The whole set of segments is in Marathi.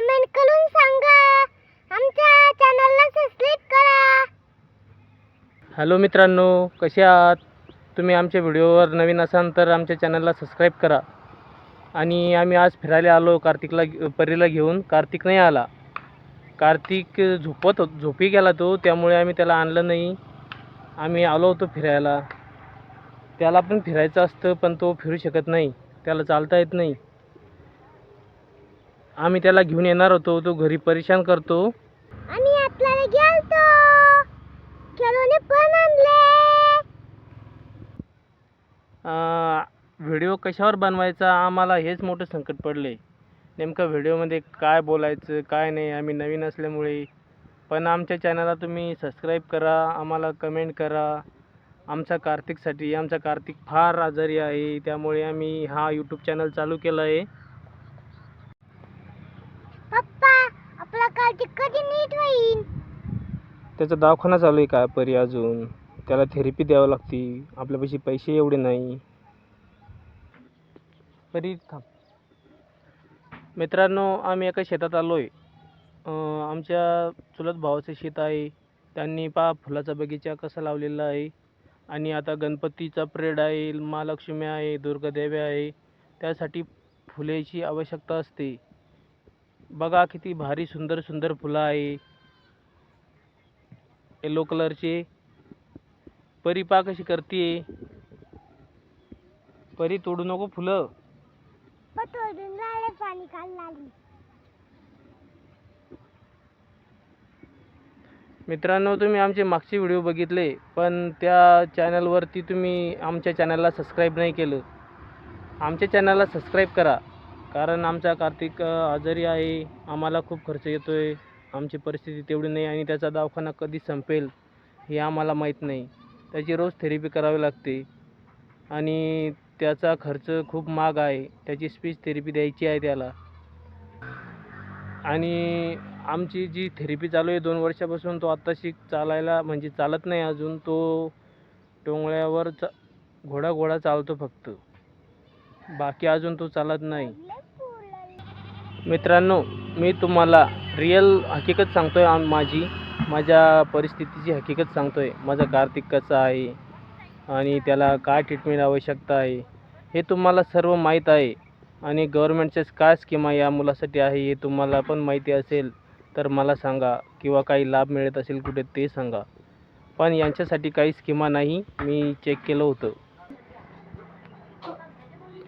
कमेंट करून सांगा. आमच्या चॅनलला सबस्क्राईब करा. हॅलो मित्रांनो कसे आहात? तुम्ही आमच्या व्हिडिओवर नवीन असाल तर आमच्या चॅनलला सबस्क्राईब करा. आणि आम्ही आज फिरायला आलो कार्तिकला परीला घेऊन. कार्तिक नाही आला. कार्तिक झोपत झोपी गेला तो त्यामुळे आम्ही त्याला आणलं नाही. आम्ही आलो होतो फिरायला. त्याला पण फिरायचं असतं पण तो फिरू शकत नाही. त्याला चालता येत नाही. आम्ही त्याला घेऊन येणार होतो तो घरी परेशान करतो. आम्ही आपल्याला गेलतो. खेळून पण आणले. व्हिडिओ कशावर बनवायचा? आम्हाला हेच मोठं संकट पडले. नेमकं व्हिडिओमध्ये काय बोलायचं काय नाही आम्ही नवीन असल्यामुळे. पण आमच्या चॅनलला तुम्ही सबस्क्राईब करा आम्हाला कमेंट करा. आमचा कार्तिकसाठी आमचा कार्तिक फार आजारी आहे त्यामुळे आम्ही हा यूट्यूब चॅनल चालू केला आहे. कधी त्याचा दवाखाना चालू आहे काय परी अजून? त्याला थेरपी द्यावं लागते. आपल्यापाशी पैसे एवढे नाही. परी थांब. मित्रांनो आम्ही एका शेतात आलो आहे आमच्या चुलत भावाचं शेत आहे. त्यांनी पा फुलाचा बगीचा कसा लावलेला आहे. आणि आता गणपतीचा परेड आहे महालक्ष्मी आहे दुर्गादेवी आहे. त्यासाठी फुलेची आवश्यकता असते. बघा किती भारी सुंदर सुंदर फुलं आहे. येलो कलरचे. परी पा कशी करते परी तोडू नको फुलं. राहिले पाणी लागली मित्रांनो तुम्ही आमचे मागचे व्हिडिओ बघितले पण त्या चॅनलवरती तुम्ही आमच्या चॅनलला सबस्क्राईब नाही केलं. आमच्या चॅनलला सबस्क्राईब करा कारण आमचा कार्तिक आजारी आहे आम्हाला खूप खर्च येतो आहे आमची परिस्थिती तेवढी नाही आणि त्याचा दवाखाना कधी संपेल हे आम्हाला माहीत नाही. त्याची रोज थेरपी करावी लागते. आणि त्याचा खर्च खूप महाग आहे. त्याची स्पीच थेरपी द्यायची आहे त्याला. आणि आमची जी थेरपी चालू आहे दोन वर्षापासून तो आत्ताशी चालायला म्हणजे चालत नाही अजून तो टोंगळ्यावर चा घोडा घोडा चालतो फक्त. बाकी अजून तो चालत नाही. मित्रांनो मी तुम्हाला रिअल हकीकत सांगतो आहे माझी. माझ्या परिस्थितीची हकीकत सांगतो आहे माझा कार्तिक कसा आहे? आणि त्याला काय ट्रीटमेंट आवश्यकता आहे? हे तुम्हाला सर्व माहीत आहे. आणि गव्हर्मेंटच्याच काय स्कीमा या मुलासाठी आहे हे तुम्हाला पण माहिती असेल तर मला सांगा. किंवा काही लाभ मिळत असेल कुठे ते सांगा. पण यांच्यासाठी काही स्कीमा नाही. मी चेक केलं होतं.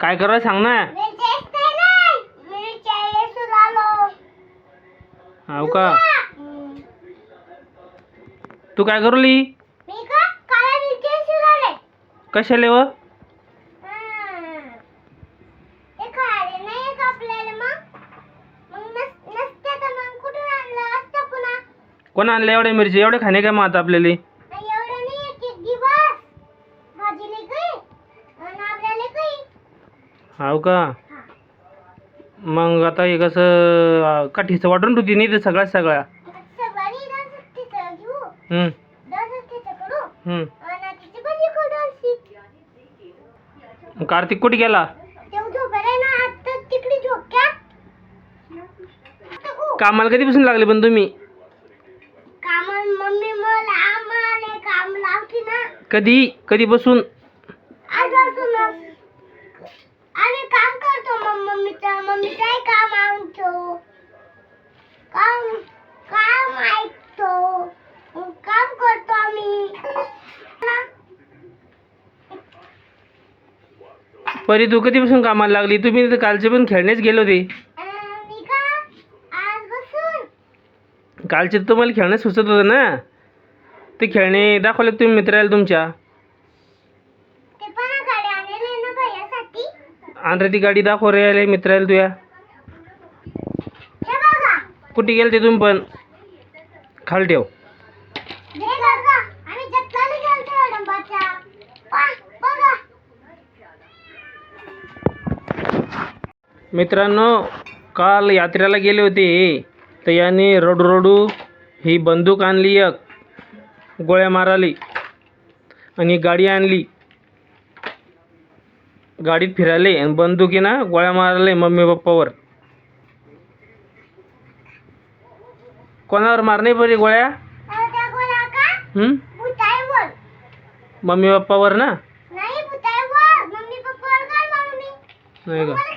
काय करा सांग ना. हो का? तू काय करली कशाले व? कोण आणले एवढ्या मिरची? एवढे खाणे काय मग आता आपल्याला? नाही एवढं नाही एक एक दिवस. भाजीले काही. आणि आपल्याला काही. हो का? मग आता हे कसं काठीचं वाटून होती नाही ते सगळ्या. सगळ्या हम्म, हम्म. मग कार्तिक कुठे गेला? कामाला कधीपासून लागले पण तुम्ही? काम मम्मी मला आम्हाला काम लावते ना. कधी? कधीपासून आजपासूनच आम्ही काम करतो मग मम्मीचं मम्मीचं काम आणतो? काम काम ऐकतो. काम करतो आम्ही. परी तू कधीपासून कामाला लागली? तुम्ही तर कालचे पण खेळण्याच गेले होते. आजपासून कालचे तर तुम्हाला खेळणं सुचत होतं ना? ते खेळणे दाखवले तुम्ही मित्राला तुमच्या ते पण गाडी आणले ना भैयासाठी आणि ती गाडी दाखव रे आले मित्राला तुया. कुठे गेले ते तुम्ही पण? खाल ठेव. हे गेलतो मित्रांनो काल यात्रेला गेले होते. तर याने रडू रडू ही बंदूक आणली एक. गोळ्या माराली. आणि गाडी आणली. गाडीत फिरायले आणि बंदुकी ना गोळ्या मारायला मम्मी पप्पावर. कोणावर मारणे बरे गोळ्या? मम्मी पप्पावर ना? नाही का?